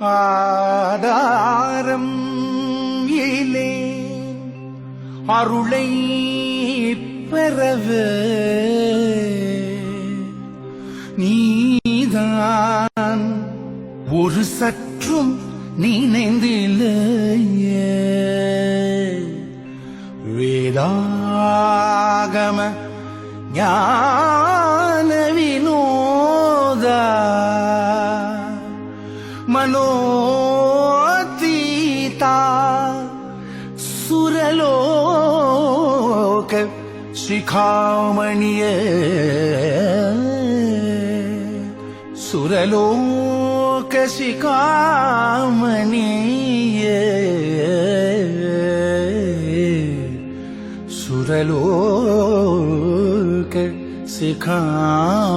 ஆதாரம் இலே அருளை பெறவே. நீதான் ஒரு சற்றும் நினைந்தில்லையே வேதாகம ஞான सीता सुरलोक शिखामणिये सुरलोक शिखामणिये सुरलोक शिखामणिये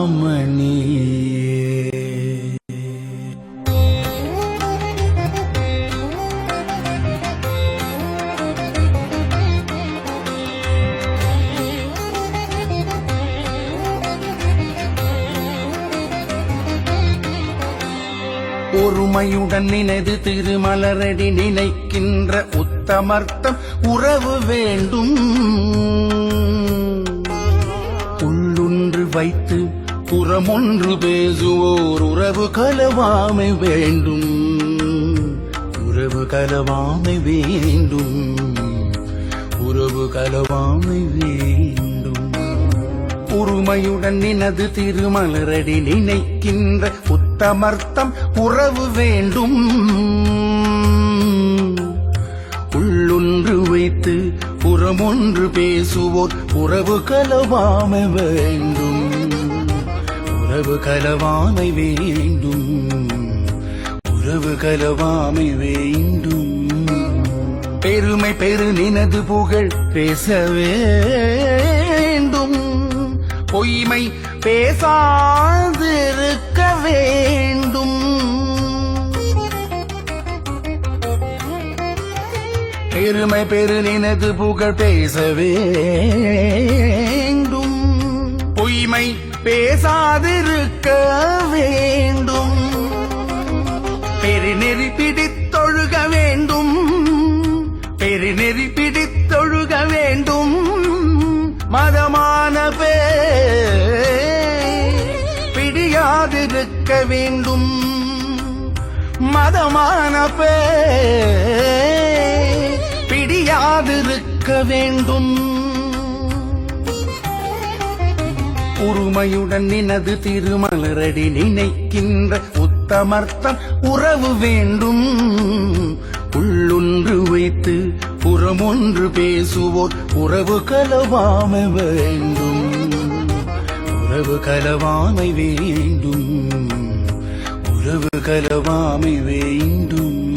ஒருமையுடன் நினைது திருமலரடி நினைக்கின்ற உத்தமர்த்தம் உறவு வேண்டும். உள்ளொன்று வைத்து புறமொன்று பேசுவோர் உறவு கலவாமை வேண்டும். உறவு கலவாமை வேண்டும். உறவு கலவாமை வேண்டும். உரிமையுடன் நினது திருமலரடி நினைக்கின்ற உத்தமர்த்தம் உறவு வேண்டும். உள்ளொன்று வைத்து புறமொன்று பேசுவோர் உறவு கலவாம வேண்டும். உறவு கலவாமை வேண்டும். உறவு கலவாமை வேண்டும். பெருமை பெரு நினது புகழ் பேச வேண்டும். பொய்மை பேசாதிருக்க வேண்டும். பெருமை பெரு நினது புகழ் பேச வேண்டும். பொய்மை பேசாதிருக்க வேண்டும். பெருநெறி பிடித்தொழுக வேண்டும். பெருநெறி வேண்டும். மதமான பே பிடியாதிருக்க வேண்டும். உரிமையுடன் நினது திருமலரடி நினைக்கின்ற உத்தமர்த்தம் உறவு வேண்டும். உள்ளொன்று வைத்து புறமொன்று பேசுவோர் உறவு கலவாமை வேண்டும். உறவு கலவாமை வேண்டும். உறவு கலவாமை வேண்டும்.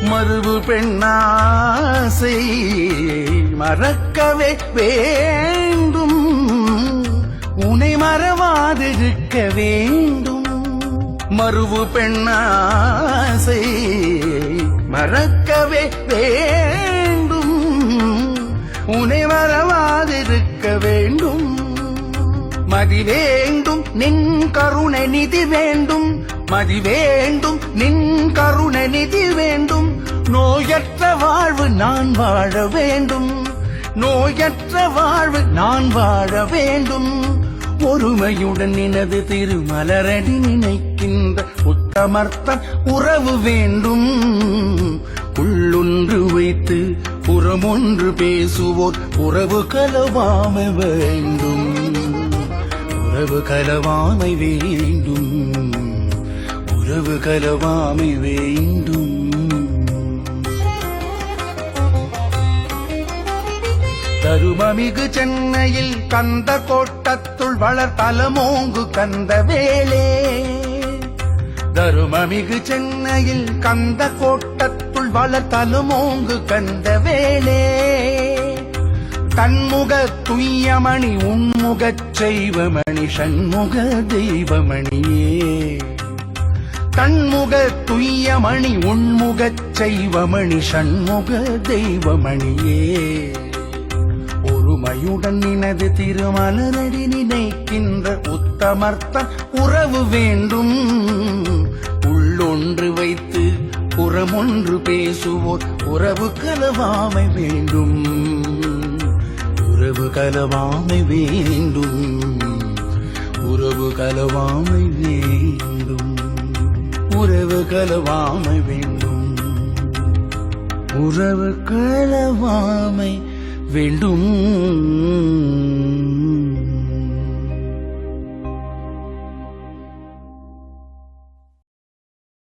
மறுவு பெண்ணாசை மறக்கவே வேண்டும். உனை மறவாதிருக்க வேண்டும். மறுபு பெண்ணாசை மறக்கவே வேண்டும். உனை மறவாதிருக்க வேண்டும். மதி வேண்டும் நின் கருணை நிதி வேண்டும். மதி வேண்டும் நின் கருணை நிதி வேண்டும். நோயற்ற வாழ்வு நான் வாழ வேண்டும். நோயற்ற வாழ்வு நான் வாழ வேண்டும். ஒருமையுடன் எனது திருமலரடி நினைக்கின்ற உத்தமர்த்தம் உறவு வேண்டும். உள்ளொன்று வைத்து புறமொன்று பேசுவோர் உறவு கலவாம வேண்டும். உறவு கலவாமை வேண்டும். உறவு கலவாமை வேண்டும். தருமமிகு சென்னையில் கந்த கோட்டத்துள் வளர் தலமோங்கு கந்த வேலே. தருமமிகு சென்னையில் கந்த கோட்டத்துள் வளர் தலமோங்கு கந்த வேலே. தன்முக துய்யமணி உன்முகச் செய்வமணி சண்முக தெய்வமணியே. தன்முக துய்யமணி உன்முகச் செய்வமணி சண்முக தெய்வமணியே. ஒரு உண்மையுடன் நினது திருமலரடி நினைக்கின்ற உத்தமர்த்தம் உறவு வேண்டும். உள்ளொன்று வைத்து புறமொன்று பேசுவோர் உறவு கலவாமை வேண்டும். உறவு கலவாமை வேண்டும். உறவு கலவாமை வேண்டும். உறவு கலவாமை வேண்டும். உறவு கலவாமை வேண்டும்.